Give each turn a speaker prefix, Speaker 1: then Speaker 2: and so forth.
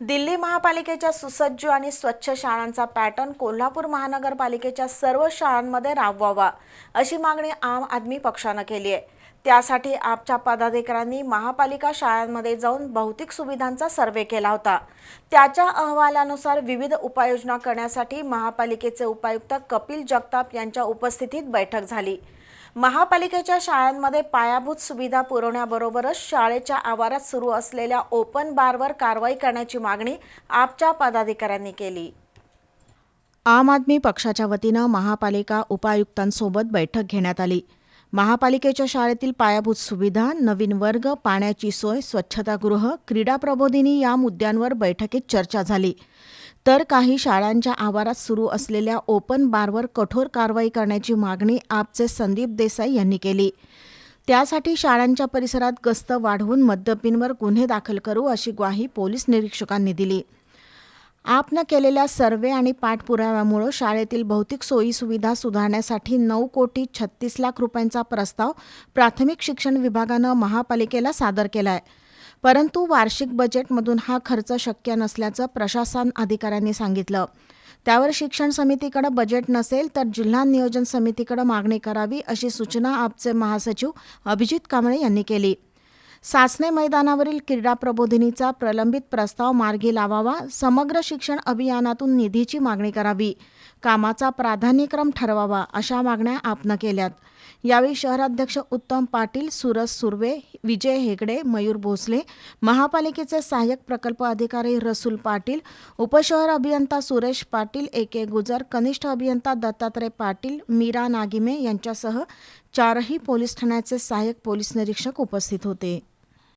Speaker 1: दिल्ली महापालिकेच्या सुसज्ज आणि स्वच्छ शाळांचा पॅटर्न कोल्हापूर महानगरपालिकेच्या सर्व शाळांमध्ये राबवावा अशी मागणी आम आदमी पक्षानं केली आहे. त्यासाठी आपच्या पदाधिकाऱ्यांनी महापालिका शाळांमध्ये जाऊन भौतिक सुविधांचा सर्वे केला होता. त्याच्या अहवालानुसार विविध उपाययोजना करण्यासाठी महापालिकेचे उपायुक्त कपिल जगताप यांच्या उपस्थितीत बैठक झाली. महापालिकेच्या शाळांमध्ये पायाभूत सुविधा पुरवण्याबरोबरच शाळेच्या आवारात सुरू असलेल्या ओपन बारवर कारवाई करण्याची मागणी आपच्या पदाधिकाऱ्यांनी केली. आम आदमी पक्षाच्या वतीनं महापालिका उपायुक्तांसोबत बैठक घेण्यात आली. महापालिकेच्या शाळेतील पायाभूत सुविधा नवीन वर्ग पाण्याची सोय स्वच्छतागृह क्रीडा प्रबोधिनी या मुद्द्यांवर बैठकीत चर्चा झाली. तर काही शाळांच्या आवारात सुरू असलेल्या ओपन बारवर कठोर कारवाई करण्याची मागणी आपचे संदीप देसाई यांनी केली. त्यासाठी शाळांच्या परिसरात गस्त वाढवून मद्यपींवर गुन्हे दाखल करू अशी ग्वाही पोलीस निरीक्षकांनी दिली. आपनं केलेल्या सर्वे आणि पाठपुराव्यामुळं शाळेतील भौतिक सोयीसुविधा सुधारण्यासाठी नऊ कोटी छत्तीस लाख रुपयांचा प्रस्ताव प्राथमिक शिक्षण विभागानं महापालिकेला सादर केला आहे परंतु वार्षिक बजेटमधून हा खर्च शक्य नसल्याचं प्रशासन अधिकाऱ्यांनी सांगितलं. त्यावर शिक्षण समितीकडे बजेट नसेल तर जिल्हा नियोजन समितीकडे मागणी करावी अशी सूचना आपचे महासचिव अभिजित कांबळे यांनी केली. सासने मैदानावरील क्रीडा प्रबोधिनीचा प्रलंबित प्रस्ताव मार्गी लावावा समग्र शिक्षण अभियानातून निधीची मागणी करावी कामाचा प्राधान्यक्रम ठरवावा अशा मागण्या आपनं केल्यात. यावेळी शहराध्यक्ष उत्तम पाटील सुरज सुर्वे विजय हेगडे मयूर भोसले महापालिकेचे सहाय्यक प्रकल्प अधिकारी रसूल पाटील उपशहर अभियंता सुरेश पाटील ए के गुजर कनिष्ठ अभियंता दत्तात्रय पाटील मीरा नागिमे यांच्यासह चारही पोलीस ठाण्याचे सहाय्यक पोलीस निरीक्षक उपस्थित होते.